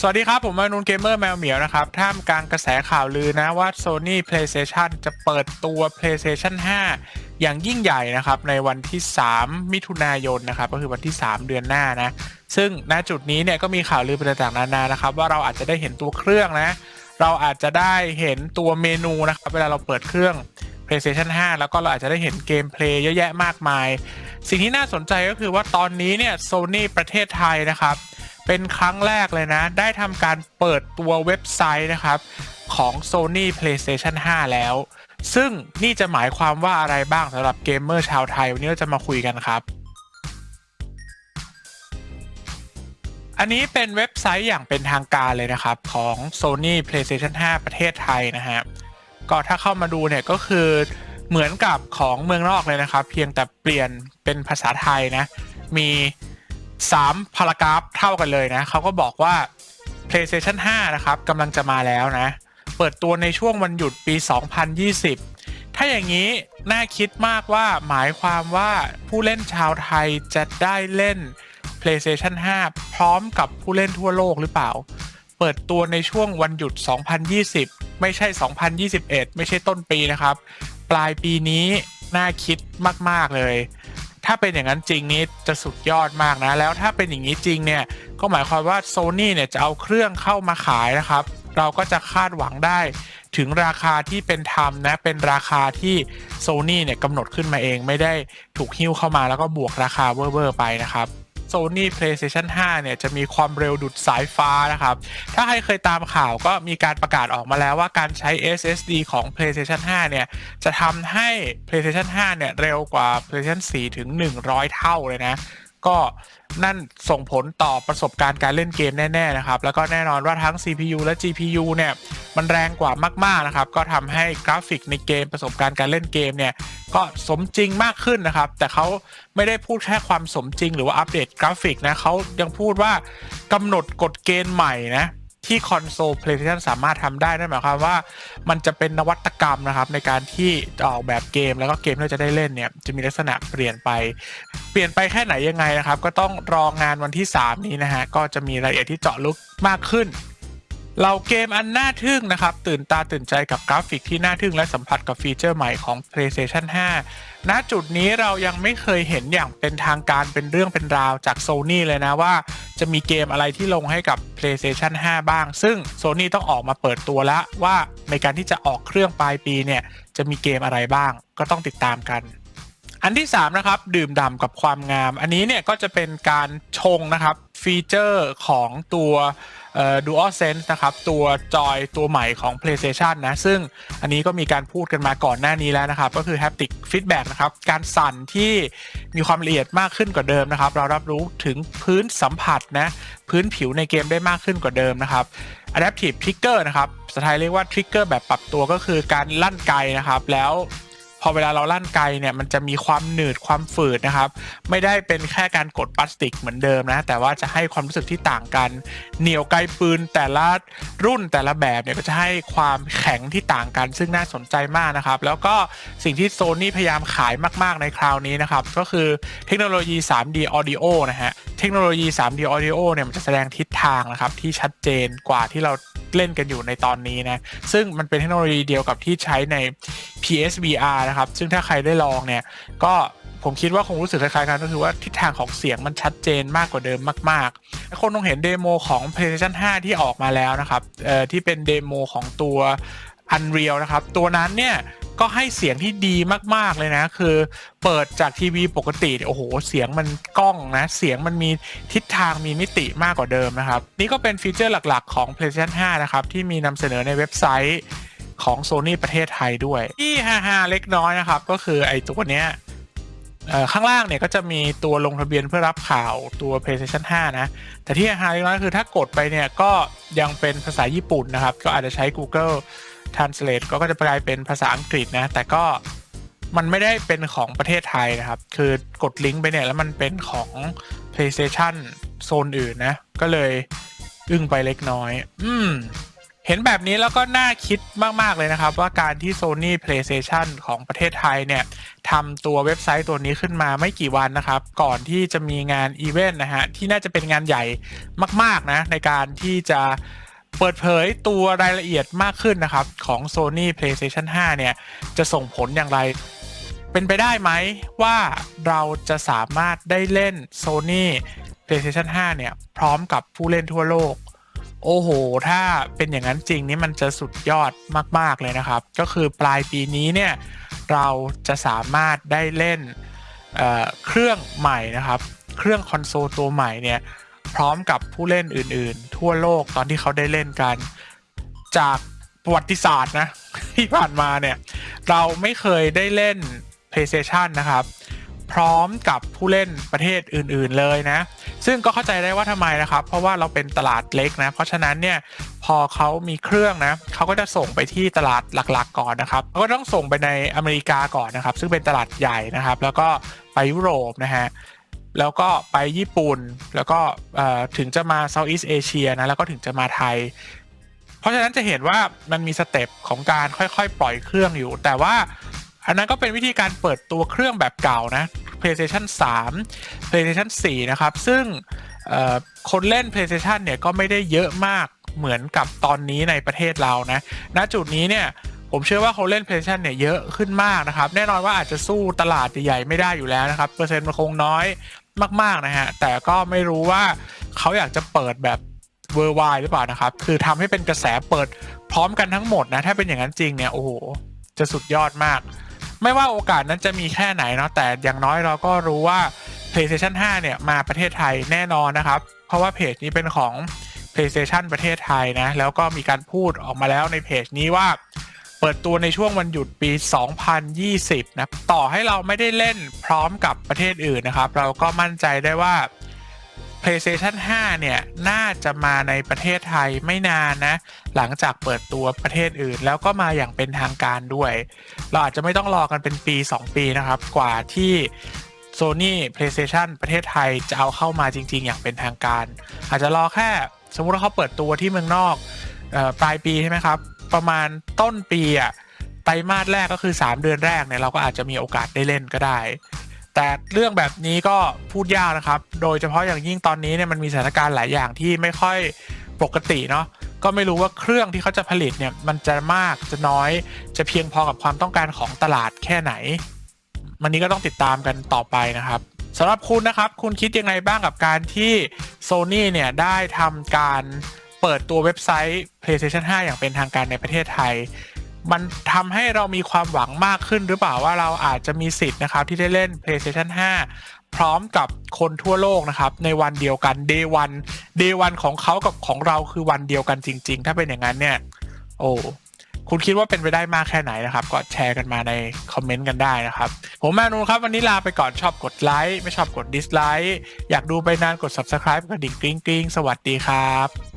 สวัสดีครับ ผมมานูนเกมเมอร์แมวเหมียวนะครับ ท่ามกลางกระแสข่าวลือนะว่า Sony PlayStation จะเปิดตัว PlayStation 5 อย่างยิ่งใหญ่นะครับ ในวันที่ 3 มิถุนายนนะครับ ก็คือวันที่ 3 เดือนหน้านะ ซึ่งณจุดนี้เนี่ยก็มีข่าวลือไปต่างๆนานานะครับ ว่าเราอาจจะได้เห็นตัวเครื่องนะ เราอาจจะได้เห็นตัวเมนูนะครับ เวลาเราเปิดเครื่อง PlayStation 5 แล้วก็เราอาจจะได้เห็นเกมเพลย์เยอะแยะมากมาย สิ่งที่น่าสนใจก็คือว่าตอนนี้เนี่ย Sony ประเทศไทยนะครับ เป็นครั้งแรกเลยนะ ได้ทำการเปิดตัวเว็บไซต์นะครับ ของ Sony PlayStation 5 แล้ว ซึ่งนี่จะหมายความว่าอะไรบ้างสำหรับเกมเมอร์ชาวไทย วันนี้เราจะมาคุยกันครับ อันนี้เป็นเว็บไซต์อย่างเป็นทางการเลยนะครับ ของ Sony PlayStation 5 ประเทศไทยนะฮะก็ถ้าเข้ามาดูเนี่ยก็คือเหมือนกับของเมืองนอกเลยนะครับ เพียงแต่เปลี่ยนเป็นภาษาไทยนะ มี 3พารากราฟเท่ากันเลยนะเขาก็บอกว่า PlayStation 5 นะครับกำลังจะมาแล้วนะ เปิดตัวในช่วงวันหยุดปี 2020 ถ้าอย่างนี้น่าคิดมากว่าหมายความว่าผู้เล่นชาวไทยจะได้เล่น PlayStation 5 พร้อมกับผู้เล่นทั่วโลกหรือเปล่า เปิดตัวในช่วงวันหยุด 2020 ไม่ใช่ 2021 ไม่ใช่ต้นปีนะครับ ปลายปีนี้น่าคิดมาก ๆ เลย ถ้าเป็นอย่างนั้นจริงนี้จะสุดยอดมากนะ แล้วถ้าเป็นอย่างนี้จริงเนี่ยก็หมายความว่า Sony เนี่ยจะเอาเครื่องเข้ามาขายนะครับ เราก็จะคาดหวังได้ถึงราคาที่เป็นธรรมนะเป็นราคาที่ Sony เนี่ยกำหนดขึ้นมาเองไม่ได้ถูกหิ้วเข้ามาแล้วก็บวกราคาเวอร์ๆไปนะครับ Sony PlayStation 5 เนี่ยจะมีความเร็วดุดสายฟ้านะครับ ถ้าใครเคยตามข่าวก็มีการประกาศออกมาแล้วว่าการใช้ SSD ของ PlayStation 5 เนี่ย จะทำให้ PlayStation 5 เนี่ย เร็วกว่า PlayStation 4 ถึง 100 เท่าเลยนะ ก็นั่นส่งผลต่อประสบการณ์การเล่นเกมแน่ ๆ นะครับ แล้วก็แน่นอนว่าทั้ง CPU และ GPU เนี่ย มันแรงกว่ามาก ๆ นะครับ ก็ทำให้กราฟิกในเกมประสบการณ์การเล่นเกมเนี่ย ก็สมจริงมากขึ้นนะครับ แต่เขาไม่ได้พูดแค่ความสมจริง หรือว่าอัปเดตกราฟิกนะเขายังพูดว่ากำหนดกฎเกณฑ์ใหม่นะที่คอนโซล PlayStation สามารถทำได้นั่นหมายความว่า มันจะเป็นนวัตกรรมนะครับ ในการที่ออกแบบเกมแล้วก็เกมที่จะได้เล่นเนี่ย จะมีลักษณะเปลี่ยนไป เปลี่ยนไปแค่ไหนยังไงนะครับ ก็ต้องรองานวันที่ 3 นี้นะฮะ ก็จะมีรายละเอียดที่เจาะลึกมากขึ้น เราเกมอันน่าทึ่งนะครับ ตื่นตาตื่นใจกับกราฟิกที่น่าทึ่งและสัมผัสกับฟีเจอร์ใหม่ของ PlayStation 5 ณ จุดนี้เรายังไม่เคยเห็นอย่างเป็นทางการเป็นเรื่องเป็นราวจาก Sony เลยนะว่า จะมีเกมอะไรที่ลงให้กับ PlayStation 5 บ้าง ซึ่ง Sony ต้องออกมาเปิดตัวแล้วว่าในการที่จะออกเครื่องปลายปีเนี่ยจะมีเกมอะไรบ้าง ก็ต้องติดตามกัน อันที่3นะครับดื่มด่ำกับความงาม อันนี้เนี่ยก็จะเป็นการชงนะครับฟีเจอร์ของตัว DualSense นะครับตัวจอยตัวใหม่ของ PlayStation นะ ซึ่งอันนี้ก็มีการพูดกันมาก่อนหน้านี้แล้วนะครับ ก็คือ Haptic Feedback นะครับ การสั่นที่มีความละเอียดมากขึ้นกว่าเดิมนะครับ เรารับรู้ถึงพื้นสัมผัสนะ พื้นผิวในเกมได้มากขึ้นกว่าเดิมนะครับ Adaptive Trigger นะครับภาษาไทยเรียกว่า Trigger แบบปรับตัวก็คือการลั่นไกนะครับแล้ว พอเวลาเราลั่นไกเนี่ยมันจะมีความหนืดความฝืดนะครับ ไม่ได้เป็นแค่การกดพลาสติกเหมือนเดิมนะ แต่ว่าจะให้ความรู้สึกที่ต่างกัน เหนียวไกลปืนแต่ละรุ่นแต่ละแบบเนี่ยก็จะให้ความแข็งที่ต่างกัน ซึ่งน่าสนใจมากนะครับ แล้วก็สิ่งที่โซนี่พยายามขายมาก ๆ ในคราวนี้นะครับ ก็คือเทคโนโลยี 3D Audio นะฮะเทคโนโลยี 3D Audio เนี่ยมันจะแสดงทิศทางนะครับที่ชัดเจนกว่าที่เราเล่นกันอยู่ในตอนนี้นะ ซึ่งมันเป็นเทคโนโลยีเดียวกับที่ใช้ใน PSVR นะครับ ซึ่งถ้าใครได้ลองเนี่ย ก็ผมคิดว่าคงรู้สึกคล้ายๆกันก็คือว่าทิศทางของเสียงมันชัดเจนมากกว่าเดิมมากๆ คนต้องเห็นเดโมของ PlayStation 5 ที่ออกมาแล้วนะครับที่เป็นเดโมของตัว Unreal นะครับ ตัวนั้นเนี่ย ก็ให้เสียงที่ดีมากๆเลยนะ คือเปิดจากทีวีปกติโอ้โหเสียงมันกล้องนะ เสียงมันมีทิศทางมีมิติมากกว่าเดิมนะครับ นี่ก็เป็นฟีเจอร์หลักๆของ PlayStation 5 นะครับ ที่มีนำเสนอในเว็บไซต์ของ Sony ประเทศไทยด้วย ที่ฮาๆเล็กน้อยนะครับ ก็คือไอ้ตัวเนี้ยข้างล่างเนี่ยก็จะมีตัวลงทะเบียนเพื่อรับข่าวตัว PlayStation 5 นะ แต่ที่ฮาเล็กน้อยคือถ้ากดไปเนี่ยก็ยังเป็นภาษาญี่ปุ่นนะครับ ก็อาจจะใช้ Google Translate ก็จะกลายเป็นภาษาอังกฤษนะ แต่ก็มันไม่ได้เป็นของประเทศไทยนะครับ คือกดลิงก์ไปเนี่ยแล้วมันเป็นของ PlayStation โซนอื่นนะ ก็เลยอึ้งไปเล็กน้อย อืม เห็นแบบนี้แล้วก็น่าคิดมาก ๆ เลยนะครับ ว่าการที่ Sony PlayStation ของประเทศไทยเนี่ยทำตัวเว็บไซต์ตัวนี้ขึ้นมาไม่กี่วันนะครับ ก่อนที่จะมีงานอีเวนต์นะฮะ ที่น่าจะเป็นงานใหญ่มาก ๆ นะ ในการที่จะ เปิดเผยตัวรายละเอียดมากขึ้นนะครับ ของ Sony PlayStation 5 เนี่ย จะส่งผลอย่างไร เป็นไปได้ไหมว่าเราจะสามารถได้เล่น Sony PlayStation 5 เนี่ย พร้อมกับผู้เล่นทั่วโลก โอ้โห ถ้าเป็นอย่างนั้นจริงนี่มันจะสุดยอดมาก ๆ เลยนะครับ ก็คือปลายปีนี้เนี่ย เราจะสามารถได้เล่นเเครื่องใหม่นะครับ เครื่องคอนโซลตัวใหม่เนี่ย พร้อมกับผู้เล่นอื่นๆ ทั่วโลกตอนที่เขาได้เล่นกัน จากประวัติศาสตร์นะที่ผ่านมาเนี่ย เราไม่เคยได้เล่น PlayStation นะครับ พร้อมกับผู้เล่นประเทศอื่นๆเลยนะ ซึ่งก็เข้าใจได้ว่าทำไมนะครับ เพราะว่าเราเป็นตลาดเล็กนะ เพราะฉะนั้นเนี่ยพอเขามีเครื่องนะเขาก็จะส่งไปที่ตลาดหลักๆ ก่อนนะครับก็ต้องส่งไปในอเมริกาก่อนนะครับ ซึ่งเป็นตลาดใหญ่นะครับ แล้วก็ไปยุโรปนะฮะ แล้วก็ไปญี่ปุ่น แล้วก็ถึงจะมาเซาท์อีสเอเชียนะ แล้วก็ถึงจะมาไทย เพราะฉะนั้นจะเห็นว่ามันมีสเต็ปของการค่อยๆ ปล่อยเครื่องอยู่ แต่ว่าอันนั้นก็เป็นวิธีการเปิดตัวเครื่องแบบเก่านะ PlayStation 3 PlayStation 4 นะครับ ซึ่งคนเล่น PlayStation เนี่ยก็ไม่ได้เยอะมากเหมือนกับตอนนี้ในประเทศเรานะ ณ จุดนี้เนี่ยผมเชื่อว่าคนเล่น PlayStation เนี่ยเยอะขึ้นมากนะครับ แน่นอนว่าอาจจะสู้ตลาดใหญ่ๆไม่ได้อยู่แล้วนะครับ เปอร์เซ็นต์มันคงน้อย มากๆนะฮะ แต่ก็ไม่รู้ว่าเขาอยากจะเปิดแบบเวอร์ไวหรือเปล่านะครับ คือทำให้เป็นกระแสเปิดพร้อมกันทั้งหมดนะ ถ้าเป็นอย่างนั้นจริงเนี่ย โอ้โห จะสุดยอดมาก ไม่ว่าโอกาสนั้นจะมีแค่ไหนเนาะ แต่อย่างน้อยเราก็รู้ว่า PlayStation 5 เนี่ย มาประเทศไทยแน่นอนนะครับ เพราะว่าเพจนี้เป็นของ PlayStation ประเทศไทยนะ แล้วก็มีการพูดออกมาแล้วในเพจนี้ว่า เปิดตัวในช่วงวันหยุดปี 2020 นะ ต่อให้เราไม่ได้เล่นพร้อมกับประเทศอื่นนะครับ เราก็มั่นใจได้ว่า PlayStation 5 เนี่ย น่าจะมาในประเทศไทยไม่นานนะ หลังจากเปิดตัวประเทศอื่น แล้วก็มาอย่างเป็นทางการด้วย เราอาจจะไม่ต้องรอกันเป็นปี 2 ปีนะครับ กว่าที่ Sony PlayStation ประเทศไทยจะเอาเข้ามาจริง ๆ อย่างเป็นทางการ อาจจะรอแค่ สมมติว่าเขาเปิดตัวที่เมืองนอกปลายปีใช่ไหมครับ ประมาณต้นปีอะไตรมาสแรกก็คือ 3 เดือนแรกเนี่ยเราก็อาจจะมีโอกาสได้เล่นก็ได้ แต่เรื่องแบบนี้ก็พูดยากนะครับ โดยเฉพาะอย่างยิ่งตอนนี้เนี่ยมันมีสถานการณ์หลายอย่างที่ไม่ค่อยปกติเนาะก็ไม่รู้ว่าเครื่องที่เขาจะผลิตเนี่ยมันจะมากจะน้อยจะเพียงพอกับความต้องการของตลาดแค่ไหน มันนี้ก็ต้องติดตามกันต่อไปนะครับสำหรับคุณนะครับ คุณคิดยังไงบ้างกับการที่ Sony เนี่ยได้ทำการ เปิดตัวเว็บไซต์ PlayStation 5 อย่างเป็นทางการในประเทศไทย มันทำให้เรามีความหวังมากขึ้นหรือเปล่าว่าเราอาจจะมีสิทธิ์นะครับที่ได้เล่น PlayStation 5 พร้อมกับคนทั่วโลกนะครับ ในวันเดียวกัน Day 1 Day 1ของเขากับของเราคือวันเดียวกันจริง ๆ ถ้าเป็นอย่างนั้นเนี่ย โอ้คุณคิดว่าเป็นไปได้มากแค่ไหนนะครับ ก็แชร์กันมาในคอมเมนต์กันได้นะครับ ผมแมนูครับ วันนี้ลาไปก่อนชอบกดไลค์ไม่ชอบกดดิสไลค์อยากดูไปนานกด subscribe กระดิ่งกริ๊งกริ๊งสวัสดีครับ